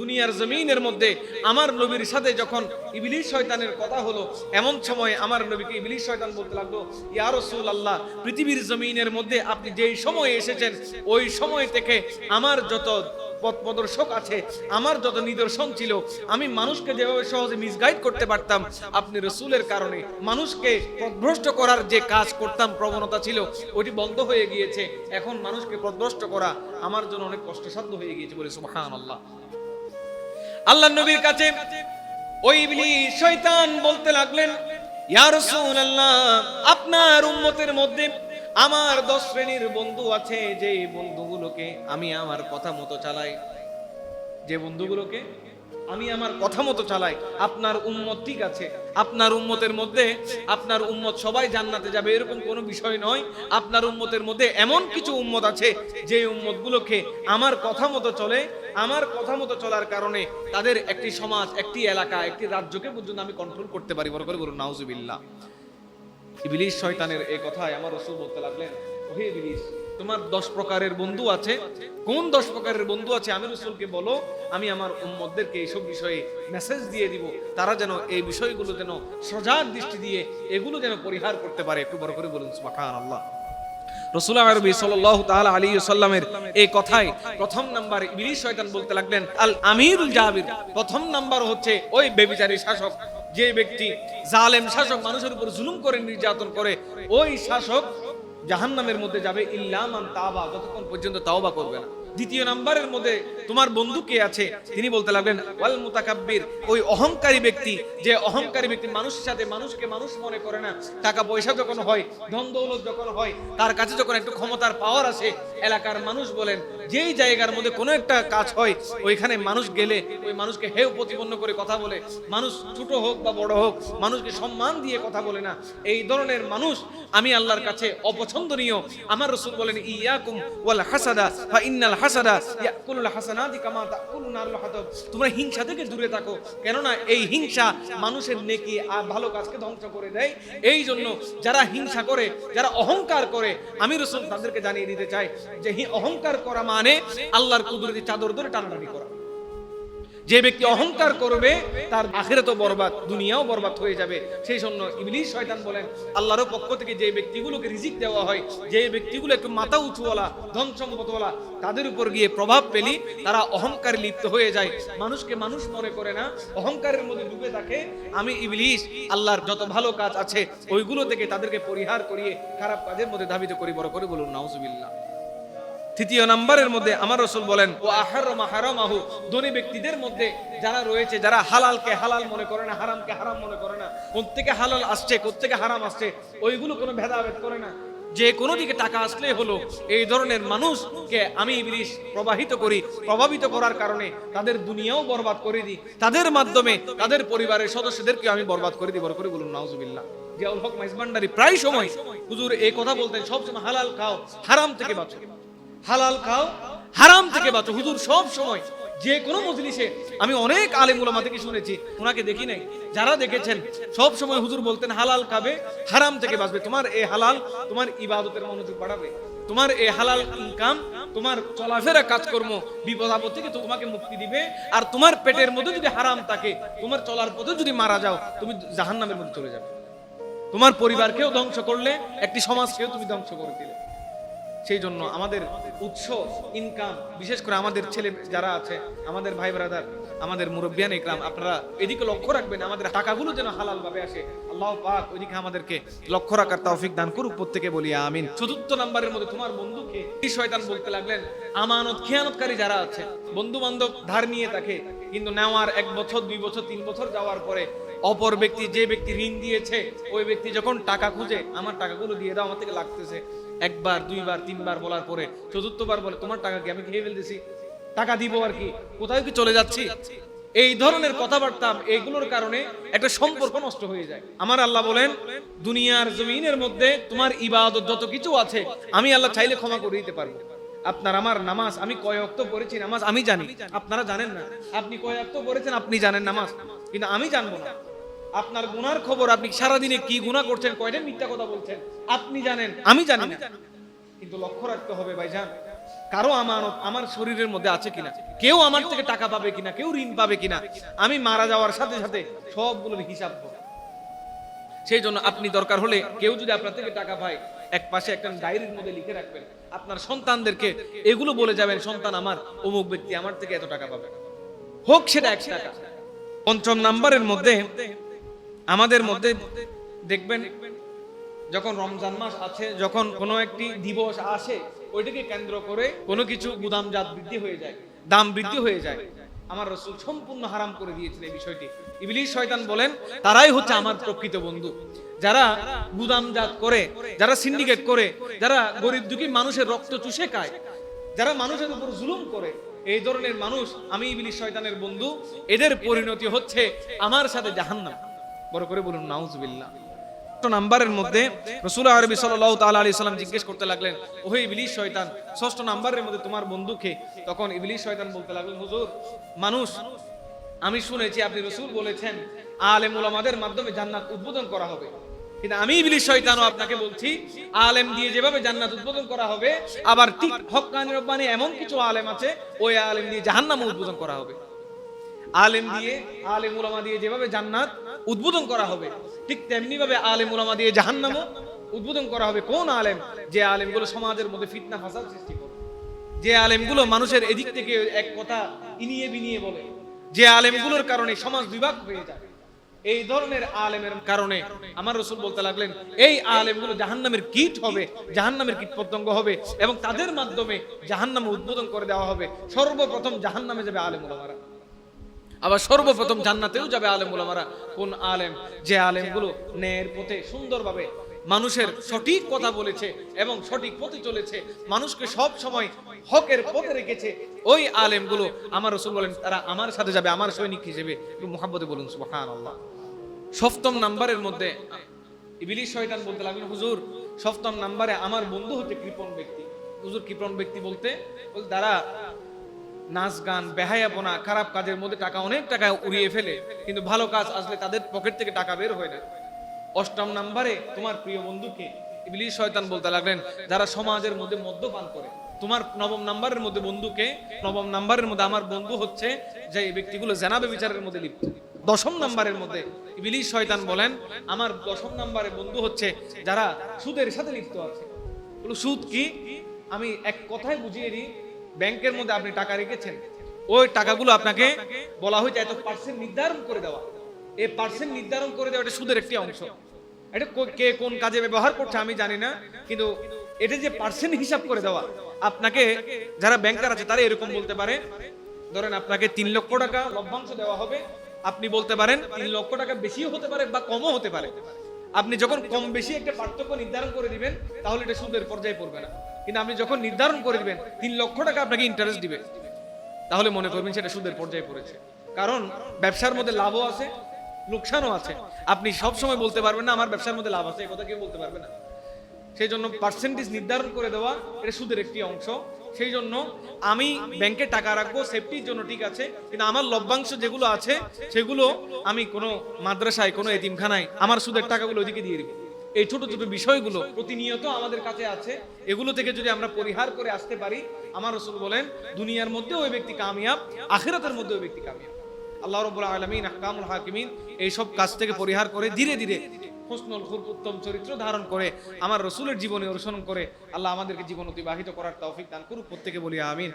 দুনিয়ার জমিনের মধ্যে আমার নবীর সাথে যখন ইবলিশ শয়তানের কথা হলো, এমন সময় আমার নবীকে ইবলিশ শয়তান বলতে লাগল, ইয়া রাসূল আল্লাহ পৃথিবীর জমিনের মধ্যে আপনি যেই সময়ে এসেছেন, ওই সময় থেকে আমার যত পথ প্রদর্শক আছে, আমার যত নিদর্শন ছিল, আমি মানুষকে যেভাবে সহজে মিসগাইড করতে পারতাম, আপনি রসুলের কারণে মানুষকে পথভ্রষ্ট করার যে কাজ করতাম, প্রবণতা ছিল ওটি বন্ধ হয়ে গিয়েছে। এখন মানুষকে পথভ্রষ্ট করা আমার জন্য অনেক কষ্টসাধ্য হয়ে গিয়েছে বলে সুবহান আল্লাহ আল্লাহ নবীর কাছে ওই শয়তান বলতে লাগলেন আপনার উন্মতের মধ্যে আমার দশ শ্রেণির বন্ধু আছে, যে বন্ধুগুলোকে আমি আমার কথা মতো চালাই। যে বন্ধুগুলোকে? আমি আমার কথা মতো চালাই। আপনার উম্মত ঠিক আছে। আপনার উম্মতের মধ্যে, আপনার উম্মত সবাই জান্নাতে যাবে, এরকম কোনো বিষয় নয়। আপনার উম্মতের মধ্যে এমন কিছু উম্মত আছে, যে উম্মতগুলোকে আমার কথা মতো চলে। আমার কথা মতো চলার কারণে তাদের একটি সমাজ, একটি এলাকা, একটি রাজ্যকে পর্যন্ত আমি কন্ট্রোল করতে পারি। বড় করে বলুন, নাউজুবিল্লাহ। ইবলিশ শয়তানের এই কথায় আমার রসুল বলতে লাগলেন, ওহে ইবলিশ তোমার দশ প্রকারের বন্ধু আছে। কোন দশ প্রকারের বন্ধু আছে আমি রসুলকে বলো, আমি আমার উম্মতদেরকে এইসব বিষয়ে মেসেজ দিয়ে দিব। তারা যেন এই বিষয়গুলো যেন সজাগ দৃষ্টি দিয়ে এগুলো যেন পরিহার করতে পারে। একটু বড় করে বলুন সুবহান আল্লাহ রসুল আরবি আলাইহি সাল্লামের এই কথায় প্রথম নাম্বার শয়তান বলতে লাগলেন, আল আমিরুল প্রথম নাম্বার হচ্ছে ওই বেবিচারী শাসক, যে ব্যক্তি জালেম শাসক, মানুষের উপর জুলুম করে নির্যাতন করে, ওই শাসক জাহান্নামের মধ্যে যাবে ইল্লামান তাবা যতক্ষণ পর্যন্ত তাওবা করবে না। দ্বিতীয় নাম্বারের মধ্যে তোমার বন্ধু কে আছে? তিনি বলতে লাগলেন, ওয়াল মুতাকাব্বির। ওই অহংকারী ব্যক্তি, যে অহংকারী ব্যক্তি মানুষের সাথে মানুষকে মানুষ মনে করে না। টাকা পয়সা যখন হয়, ধন দৌলত যখন হয়, তার কাছে যখন একটু ক্ষমতার পাওয়ার আসে, এলাকার মানুষ বলেন, যেই জায়গার মধ্যে কোনো একটা কাজ হয়, ওইখানে মানুষ গেলে, ওই মানুষকে হেউ প্রতিপন্ন করে কথা বলে। মানুষ ছোট হোক বা বড় হোক, মানুষকে সম্মান দিয়ে কথা বলে না। এই ধরনের মানুষ আমি আল্লাহর কাছে অপছন্দনীয়। আমার রসুল বলেন, ইয়াকুম ওয়াল হাসাদা, ফা ইন্নাল তোমরা হিংসা থেকে দূরে থাকো, কেননা এই হিংসা মানুষের নেকি আর ভালো কাজকে ধ্বংস করে দেয়। এই জন্য যারা হিংসা করে, যারা অহংকার করে, আমি রসুল তাদেরকে জানিয়ে দিতে চাই যে অহংকার করা মানে আল্লাহর কুদরতি চাদর ধরে টানাটানি করা। যে ব্যক্তি অহংকার করবে, তার আখেরাতও বরবাদ, দুনিয়াও বরবাদ হয়ে যাবে। সেই জন্য ইবলিশ শয়তান বলেন, আল্লাহর পক্ষ থেকে যে ব্যক্তিগুলোকে রিজিক দেওয়া হয়, যে ব্যক্তিগুলো একটু মাথা উঁচুওয়ালা ধন সম্পদওয়ালা তাদের উপর গিয়ে প্রভাব পেলি তারা অহংকারে লিপ্ত হয়ে যায়। মানুষকে মানুষ মনে করে না, অহংকারের মধ্যে ডুবে থাকে। আমি ইবলিশ আল্লাহর যত ভালো কাজ আছে, ওইগুলো থেকে তাদেরকে পরিহার করিয়ে খারাপ কাজের মধ্যে ধাবিত করি। বড় করে বলুন, নাউজুবিল্লাহ। তৃতীয় নাম্বারের মধ্যে আমার রসুল বলেন ও আহারমা হারামাহু। ধনী ব্যক্তিদের মধ্যে যারা রয়েছে, যারা হালালকে হালাল মনে করে না, হারামকে হারাম মনে করে না, কোত্থেকে হালাল আসছে, কোত্থেকে হারাম আসছে, ওইগুলো কোনো ভেদাভেদ করে না। যে কোনো দিকে টাকা আসলে হলো এই ধরনের মানুষকে আমি ইবলিশ প্রবাহিত করি, প্রভাবিত করার কারণে তাদের দুনিয়াও বরবাদ করে দিই। তাদের মাধ্যমে তাদের পরিবারের সদস্যদেরকে আমি বরবাদ করে দিই। বড় করে বলুন, নাউজুবিল্লাহ। জিয়াউল হক মাইজবান্ডারি, প্রায় সময় হুজুর এই কথা বলতেন, সবসময় হালাল খাও, হারাম থেকে বাঁচো। হালাল খাও, হারাম থেকে বাঁচো। হুজুর সব সময় যে কোনো মজলিসে, আমি অনেক আলেম উলামা থেকে শুনেছি, ওনাকে দেখি নাই। যারা দেখেছেন, সব সময় হুজুর বলতেন, হালাল খাবে, হারাম থেকে বাঁচবে। তোমার এই হালাল, তোমার ইবাদতের মনোযোগ বাড়াবে। তোমার এই হালাল ইনকাম, তোমার চলাফেরা কাজকর্ম বিপদ আপদ থেকে তোমাকে মুক্তি দিবে। আর তোমার পেটের মধ্যে যদি হারাম থাকে, তোমার চলার পথে যদি মারা যাও, তুমি জাহান্নামের মধ্যে চলে যাবে। তোমার পরিবারকেও ধ্বংস করলে, একটি সমাজকেও তুমি ধ্বংস করে দিলে। সেই জন্য আমাদের উৎস ইনকাম বিশেষ করে আমাদের ছেলে যারা আছে, আমাদের ভাই ব্রাদার আমাদের মুরব্বিয়ান ইকরাম, আপনারা এদিকে লক্ষ্য রাখবেন, আমাদের টাকাগুলো যেন হালাল ভাবে আসে। আল্লাহ পাক ওইদিকে আমাদেরকে লক্ষ্য রাখার তৌফিক দান করুক, প্রত্যেকে বলি আমিন। চতুর্থ নাম্বারের মধ্যে তোমার বন্ধুকে এই শয়তান বলতে লাগলেন? আমানত, খেয়ানতকারী যারা আছে বন্ধু বান্ধব ধার নিয়ে থাকে কিন্তু নেওয়ার এক বছর, দুই বছর, তিন বছর যাওয়ার পরে অপর ব্যক্তি যে ব্যক্তি ঋণ দিয়েছে, ওই ব্যক্তি যখন টাকা খুঁজে, আমার টাকাগুলো দিয়ে দাও, আমার থেকে লাগতেছে। একবার, দুইবার, তিনবার বলার পরে, চতুর্থবার বলে, তোমার টাকা কি আমি খেয়ে ফেলতেছি? টাকা দিব আর কি? কোথায় কি চলে যাচ্ছি? এই ধরনের কথাবার্তা এইগুলোর কারণে একটা সম্পর্ক নষ্ট হয়ে যায়। আমার আল্লাহ বলেন, দুনিয়ার জমিনের মধ্যে তোমার ইবাদত যত কিছু আছে, আমি আল্লাহ চাইলে ক্ষমা করে দিতে পারব। আপনার আমার নামাজ আমি কয় অক্ত পড়েছি নামাজ আমি জানি। আপনারা জানেন না। আপনি কয় অক্ত পড়েছেন, আপনি জানেন নামাজ। কিন্তু আমি জানব না। আপনার গুনার খবর আপনি সারাদিনে কি গুনাহ করছেন কয়টা মিথ্যা কথা বলছেন? আপনি জানেন? আমি জানি না। কিন্তু লক্ষ্য রাখতে হবে ভাইজান কারও আমানত আমার শরীরের মধ্যে আছে কিনা? কেউ আমার থেকে টাকা পাবে কিনা? কেউ ঋণ পাবে কিনা? আমি মারা যাওয়ার সাথে সাথে সবগুলোর হিসাব সেই জন্য আপনি দরকার হলে কেউ যদি আপনার থেকে টাকা পায় এক পাশে একটা ডায়েরির মধ্যে লিখে রাখবেন আপনার সন্তানদেরকে এগুলো বলে যাবেন সন্তান আমার অমুক ব্যক্তি আমার থেকে এত টাকা পাবে। হোক সেটা এক টাকা। পঞ্চম নাম্বারের মধ্যে আমাদের মধ্যে দেখবেন, যখন রমজান মাস আছে, যখন কোনো একটি দিবস আসে, ওইটাকে কেন্দ্র করে কোনো কিছু গুদামজাত বৃদ্ধি হয়ে যায়, দাম বৃদ্ধি হয়ে যায়। আমার রসুল সম্পূর্ণ হারাম করে দিয়েছেন এই বিষয়টি। ইবলিশ শয়তান বলেন, তারাই হচ্ছে আমার প্রকৃত বন্ধু। যারা গুদামজাত করে, যারা সিন্ডিকেট করে, যারা গরিব দুঃখী মানুষের রক্ত চুষে খায়, যারা মানুষের উপর জুলুম করে, এই ধরনের মানুষ আমি ইবলিশ শয়তানের বন্ধু। এদের পরিণতি হচ্ছে আমার সাথে জাহান্নাম। বড় করে বলুন, নাউজুবিল্লাহ। ষষ্ঠ নাম্বারের মধ্যে রসুল আরবি সাল্লাহ সাল্লাম জিজ্ঞেস করতে লাগলেন, ওহে ইবলিশ শয়তান, ষষ্ঠ নাম্বারের মধ্যে তোমার বন্ধুকে তখন ইবলিশ শয়তান বলতে লাগলেন, হুজুর, মানুষ, আমি শুনেছি আপনি রসুল বলেছেন, আলেম উলামাদের মাধ্যমে জান্নাত উদ্বোধন করা হবে। কিন্তু আমি ইবলিশ শয়তানও আপনাকে বলছি, আলেম দিয়ে যেভাবে জান্নাত উদ্বোধন করা হবে, আবার ঠিক রব্বানি এমন কিছু আলেম আছে, ওই আলেম দিয়ে জাহান্নাম উদ্বোধন করা হবে। আলেম দিয়ে, আলেম উলামা দিয়ে যেভাবে জান্নাত উদ্বোধন করা হবে, ঠিক তেমনি ভাবে আলেম উলামা দিয়ে জাহান্নামও উদ্বোধন করা হবে। কোন আলেম? যে আলেমগুলো সমাজের মধ্যে ফিতনা, ফাসাদ সৃষ্টি করে। যে আলেমগুলো মানুষের এদিক থেকে এক কথা ইনিয়ে বিনিয়ে বলে। যে আলেমগুলোর কারণে সমাজ বিভাগ হয়ে যায়। এই ধরনের আলেমের কারণে আমার রসুল বলতে লাগলেন, এই আলেমগুলো জাহান্নামের কীট হবে, জাহান্নামের কীট পতঙ্গ হবে এবং তাদের মাধ্যমে জাহান্নামে উদ্বোধন করে দেওয়া হবে। সর্বপ্রথম জাহান্নামে যাবে আলেম উলামারা। আবার সর্বপ্রথম জান্নাতেও যাবে আলেম ওলামারা কোন আলেম? যে আলেমগুলো ন্যায়ের পথে সুন্দরভাবে মানুষের সঠিক কথা বলেছে এবং সঠিক পথে চলেছে, মানুষকে সব সময় হকের পথে রেখেছে, ওই আলেমগুলো আমার রসুল বলেন, তারা আমার সাথে যাবে, আমার সৈনিক হিসেবে। একটু মোহাম্মতে বলুন সুবহান আল্লাহ সপ্তম নাম্বারের মধ্যে ইবিলিশ শয়তান বলতে লাগলেন হুজুর, সপ্তম নাম্বারে আমার বন্ধু হচ্ছে কৃপণ ব্যক্তি। হুজুর, কৃপণ ব্যক্তি বলতে বলতে তারা নাচ গান, বেহায়াপনা, খারাপ কাজের মধ্যে টাকা, অনেক টাকা উড়িয়ে ফেলে। কিন্তু ভালো কাজ আসলে তাদের পকেট থেকে টাকা বের হয় না। অষ্টম নাম্বারে, তোমার প্রিয় বন্ধুকে ইবলিশ শয়তান বলতে লাগলেন, যারা সমাজের মধ্যে মদ্যপান করে। তোমার নবম নাম্বারের মধ্যে বন্ধুকে নবম নাম্বারের মধ্যে আমার বন্ধু হচ্ছে যে এই ব্যক্তিগুলো জেনাবে বিচারের মধ্যে লিপ্ত। দশম নাম্বারের মধ্যে ইবলিশ শয়তান বলেন, আমার দশম নাম্বারে বন্ধু হচ্ছে যারা সুদের সাথে লিপ্ত আছে। সুদ কি? আমি এক কথায় বুঝিয়ে দিই ব্যাংকের মধ্যে আপনি টাকা রেখেছেন ওই টাকাগুলো আপনাকে বলা হয়েছে এত পার্সেন্ট নির্ধারণ করে দেওয়া। এই পার্সেন্ট নির্ধারণ করে দেওয়া এটা সুদের একটি অংশ। এটা কে কোন কাজে ব্যবহার করছে আমি জানি না কিন্তু এটা যে পার্সেন্ট হিসাব করে দেওয়া আপনাকে যারা ব্যাংকার আছে তারা এরকম বলতে পারে। ধরেন আপনাকে তিন লক্ষ টাকা লভ্যাংশ দেওয়া হবে আপনি বলতে পারেন তিন লক্ষ টাকা বেশিও হতে পারে বা কমও হতে পারে। আপনি যখন কম বেশি একটা পার্থক্য নির্ধারণ করে দিবেন, তাহলে এটা সুদের পর্যায়ে পড়বে না। কিন্তু আপনি যখন নির্ধারণ করে দিবেন, তিন লক্ষ টাকা আপনাকে ইন্টারেস্ট দিবে। তাহলে মনে করবেন সেটা সুদের পর্যায়ে পড়েছে। কারণ ব্যবসার মধ্যে লাভও আছে, লোকসানও আছে। আপনি সব সময় বলতে পারবেন, না, আমার ব্যবসার মধ্যে লাভ আছে এই কথা কেউ বলতে পারবে না। সেই জন্য পার্সেন্টেজ নির্ধারণ করে দেওয়া, এটা সুদের একটি অংশ। সেই জন্য আমি ব্যাংকে টাকা রাখব সেফটির জন্য ঠিক আছে, কিন্তু আমার লভ্যাংশ যেগুলো আছে, সেগুলো আমি কোনো মাদ্রাসায়, কোনো এতিমখানায় আমার সুদের টাকাগুলো ওইদিকে দিয়ে দিব। এই ছোট ছোট বিষয়গুলো প্রতিনিয়ত আমাদের কাছে আছে, এগুলো থেকে যদি আমরা পরিহার করে আসতে পারি, আমার রসুল বলেন, দুনিয়ার মধ্যে ওই ব্যক্তি কামিয়াব, আখিরাতের মধ্যে ওই ব্যক্তি কামিয়াব। আল্লাহ রবুল আলমিন, আহকামুল হাকিমিন, এইসব কাজ থেকে পরিহার করে ধীরে ধীরে হোসনুল খুব উত্তম চরিত্র ধারণ করে, আমার রসুলের জীবনে অনুসরণ করে, আল্লাহ আমাদেরকে জীবন অতিবাহিত করার তৌফিক দান করুক প্রত্যেকে বলি আমিন।